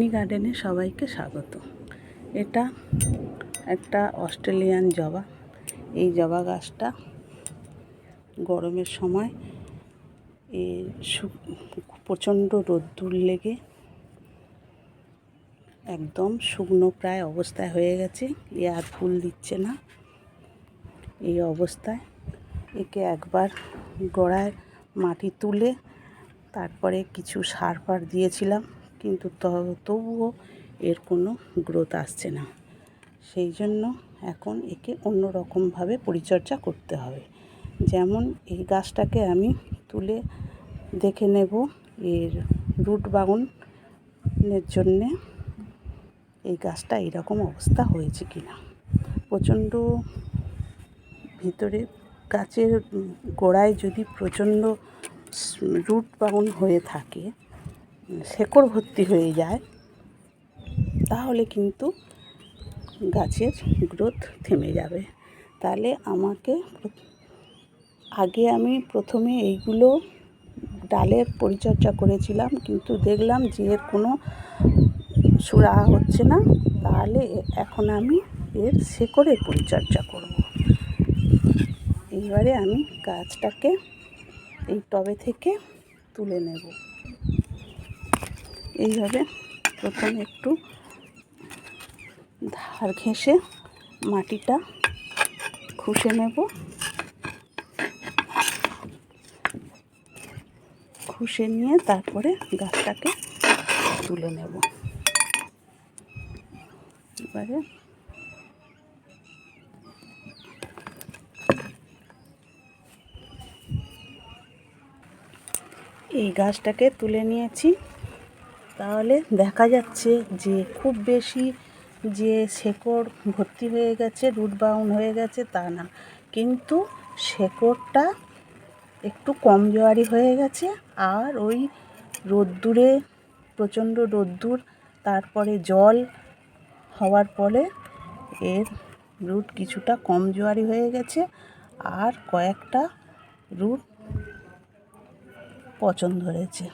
নি গার্ডেনে সবাইকে স্বাগত। এটা একটা অস্ট্রেলিয়ান জবা। এই জবা গাছটা গরমের সময় এ প্রচণ্ড রোদ্দুর লেগে একদম শুকনো প্রায় অবস্থায় হয়ে গেছে। এ আর ফুল দিচ্ছে না। এই অবস্থায় একে একবার গোড়ায় মাটি তুলে তারপরে কিছু সার ফার দিয়েছিলাম। কিন্তু তবুও এর কোনো গ্রোথ আসছে না। সেই জন্য এখন একে অন্য রকমভাবে পরিচর্যা করতে হবে। যেমন এই গাছটাকে আমি তুলে দেখে নেব এর রুট বাগানের জন্যে এই গাছটা এরকম অবস্থা হয়েছে কিনা। প্রচণ্ড ভিতরে গাছের গোড়ায় যদি প্রচণ্ড রুট বাউন হয়ে থাকে শেকড় ভর্তি হয়ে যায়, তাহলে কিন্তু গাছের গ্রোথ থেমে যাবে। তাহলে আমাকে আগে আমি প্রথমে এইগুলো ডালের পরিচর্যা করেছিলাম, কিন্তু দেখলাম যে এর কোনো সুরা হচ্ছে না, তাহলে এখন আমি এর শেকড়ের পরিচর্যা করব। এইবারে আমি গাছটাকে এই টবে থেকে তুলে নেব। এইভাবে প্রথমে একটু ধার ঘেঁষে মাটিটা খুশে নেব। খুশে নিয়ে তারপরে গাছটাকে তুলে নেব। এবারে এই গাছটাকে তুলে নিয়েছি। তাহলে দেখা যাচ্ছে যে খুব বেশি যে শেকড় ভর্তি হয়ে গেছে, রুট বাউন হয়ে গেছে তা না। কিন্তু শেকড়টা একটু কম জোয়ারি হয়ে গেছে আর ওই রোদ্দুরে, প্রচণ্ড রোদ্দুর, তারপরে জল হওয়ার ফলে এর রুট কিছুটা কম জোয়ারি হয়ে গেছে আর কয়েকটা রুট পচন ধরেছে।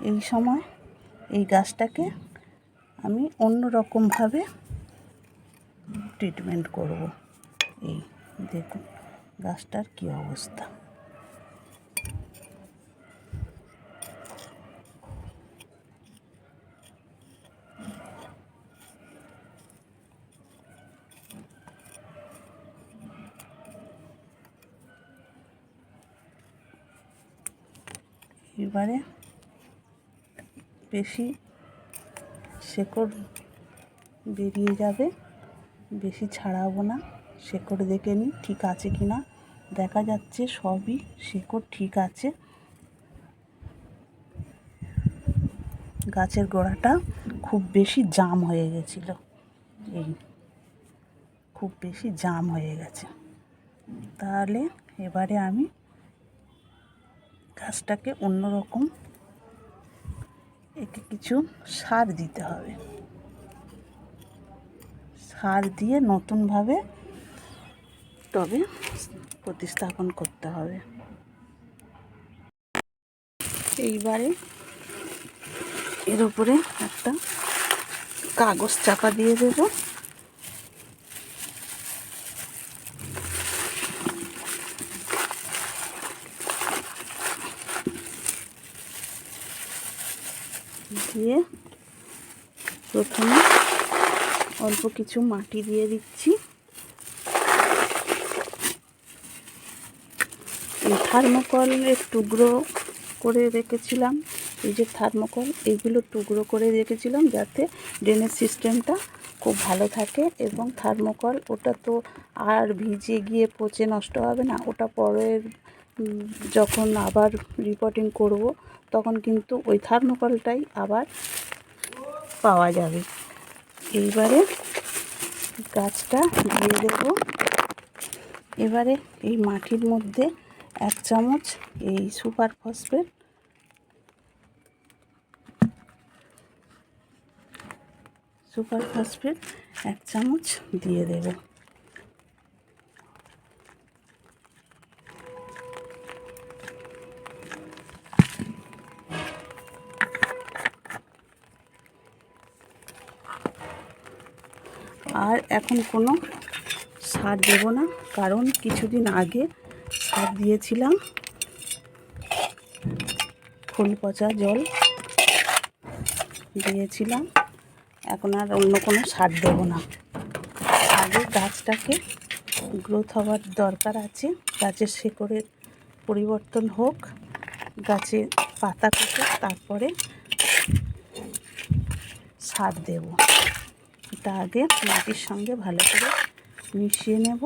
এই সময় এই গাছটাকে আমি অন্য রকমভাবে ট্রিটমেন্ট করব। এই দেখুন গাছটার কী অবস্থা। এবারে বেশি শেকড় বেরিয়ে যাবে, বেশি ছাড়াবো না। শেকড় দেখে নিই ঠিক আছে কি না দেখা যাচ্ছে সবই শেকড় ঠিক আছে। গাছের গোড়াটা খুব বেশি জাম হয়ে গেছিল। এই খুব বেশি জাম হয়ে গেছে। তাহলে এবারে আমি গাছটাকে অন্যরকম একে কিছু সার দিতে হবে। সার দিয়ে নতুনভাবে তবে প্রতিস্থাপন করতে হবে। এইবারে এর উপরে একটা কাগজ চাপা দিয়ে দেবো। দিয়ে প্রথমে অল্প কিছু মাটি দিয়ে দিচ্ছি। থার্মোকলের টুকরো করে রেখেছিলাম। এই যে থার্মোকল, এইগুলো টুকরো করে রেখেছিলাম যাতে ড্রেনেজ সিস্টেমটা খুব ভালো থাকে এবং থার্মোকল, ওটা তো আর ভিজে গিয়ে পচে নষ্ট হবে না, ওটা পরের যখন আবার রিপোর্টিং করব, তখন কিন্তু ওই থার্মোকলটাই আবার পাওয়া যাবে। এইবারে গাছটা দিয়ে দেব। এবারে এই মাটির মধ্যে এক চামচ এই সুপার ফসফেট সুপার ফসফেট এক চামচ দিয়ে দেব। এখন কোনো সার দেব না, কারণ কিছুদিন আগে সার দিয়েছিলাম। ফুল পচা জল দিয়েছিলাম, এখন আর অন্য কোনো সার দেব না। আগে গাছটাকে গ্রোথ হওয়ার দরকার আছে গাছের শেকড়ের পরিবর্তন হোক, গাছে পাতা কুটে তারপরে সার দেব। এটা আগে মাটির সঙ্গে ভালো করে মিশিয়ে নেব।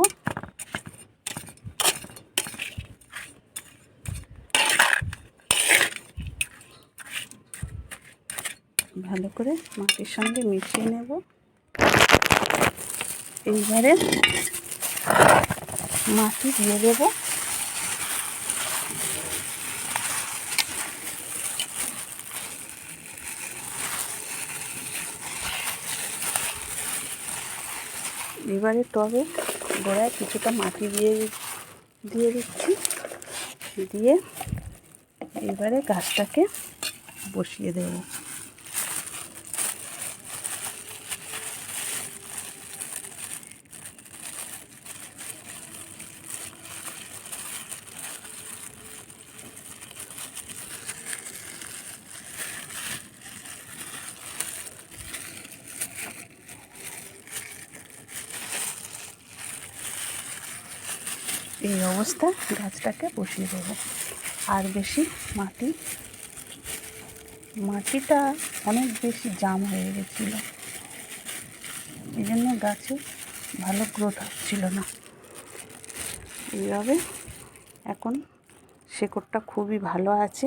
ভালো করে মাটির সঙ্গে মিশিয়ে নেব। এইবারে মাটি দিয়ে দেব। এবারে টবে গোড়ায় কিছুটা মাটি দিয়ে দিয়ে দিচ্ছি। দিয়ে এবারে গাছটাকে বসিয়ে দেবো। এই অবস্থা গাছটাকে বসিয়ে দেবো। আর বেশি মাটি, মাটিটা অনেক বেশি জাম হয়ে গেছিল। এই জন্য গাছে ভালো গ্রোথ হচ্ছিল না। এইভাবে এখন শেকড়টা খুবই ভালো আছে।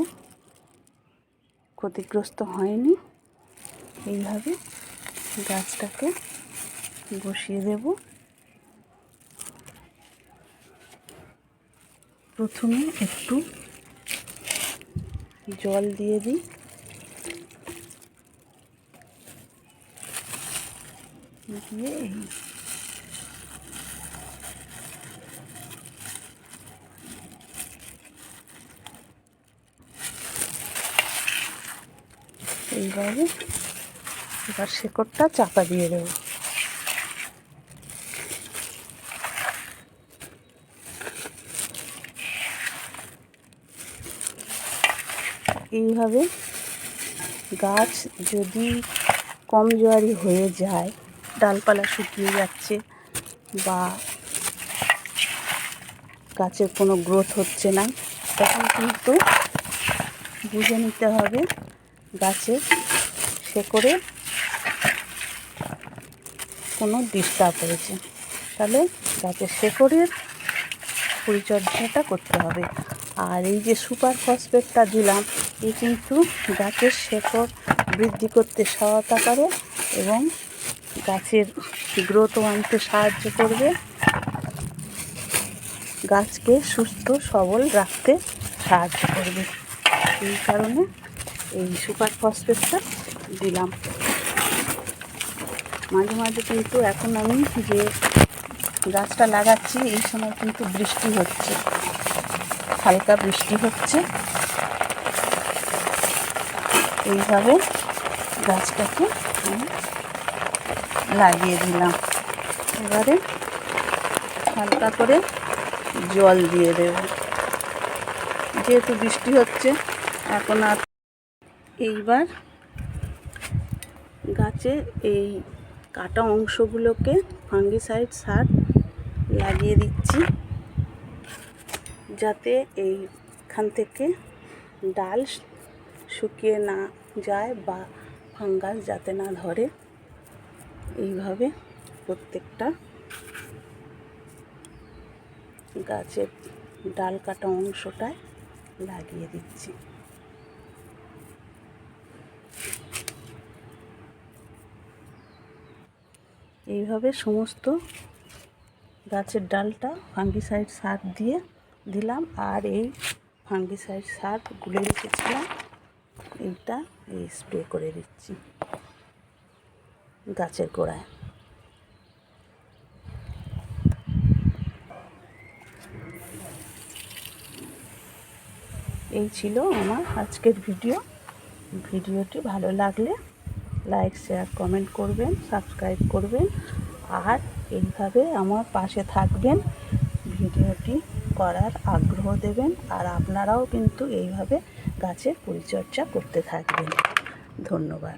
ক্ষতিগ্রস্ত হয়নি। এইভাবে গাছটাকে বসিয়ে দেবো। প্রথমে একটু জল দিয়ে দিই। দিয়ে এই এইভাবে এবার শেকড়টা চাপা দিয়ে দেবো। এইভাবে গাছ যদি কম জোয়ারি হয়ে যায়, ডালপালা শুকিয়ে যাচ্ছে বা গাছের কোনো গ্রোথ হচ্ছে না, তখন কিন্তু বুঝে নিতে হবে গাছের শেকড়ে কোনো ডিস্টার্ব হয়েছে। তাহলে গাছের শেকড়ের পরিচর্যাটা করতে হবে। আর এই যে সুপার ফসফেটটা দিলাম এ কিন্তু গাছের শেকড় বৃদ্ধি করতে সহায়তা করে এবং গাছের গ্রোথ আনতে সাহায্য করবে। গাছকে সুস্থ, সবল রাখতে সাহায্য করবে। এই কারণে এই সুপার ফসফেটটা দিলাম। মাঝে মাঝে কিন্তু এখন আমি যে গাছটা লাগাচ্ছি, এই সময় কিন্তু বৃষ্টি হচ্ছে, হালকা বৃষ্টি হচ্ছে। এইভাবে গাছটাকে আমি লাগিয়ে দিলাম। এবারে হালকা করে জল দিয়ে দেব। যেহেতু বৃষ্টি হচ্ছে, এখন আর এইবার গাছে এই কাটা অংশগুলোকে ফাঙ্গিসাইড সার লাগিয়ে দিচ্ছি, যাতে এইখান থেকে ডাল শুকিয়ে না যায় বা ফাঙ্গাস যাতে না ধরে, এইভাবে প্রত্যেকটা গাছের ডাল কাটা অংশটায় লাগিয়ে দিচ্ছি। এইভাবে সমস্ত গাছের ডালটা ফাঙ্গিসাইড সার দিয়ে দিলাম, আর এই ফাঙ্গিসাইড সার গুলে রেখেছিলাম। এইটা এই স্প্রে করে দিচ্ছি গাছের গোড়ায়। এই ছিল আমার আজকের ভিডিও। ভিডিওটি ভালো লাগলে লাইক শেয়ার কমেন্ট করবেন সাবস্ক্রাইব করবেন। আর এইভাবে আমার পাশে থাকবেন ভিডিওটি। করার আগ্রহ দেবেন আর আপনারাও কিন্তু এইভাবে গাছের পরিচর্যা করতে থাকবেন। ধন্যবাদ।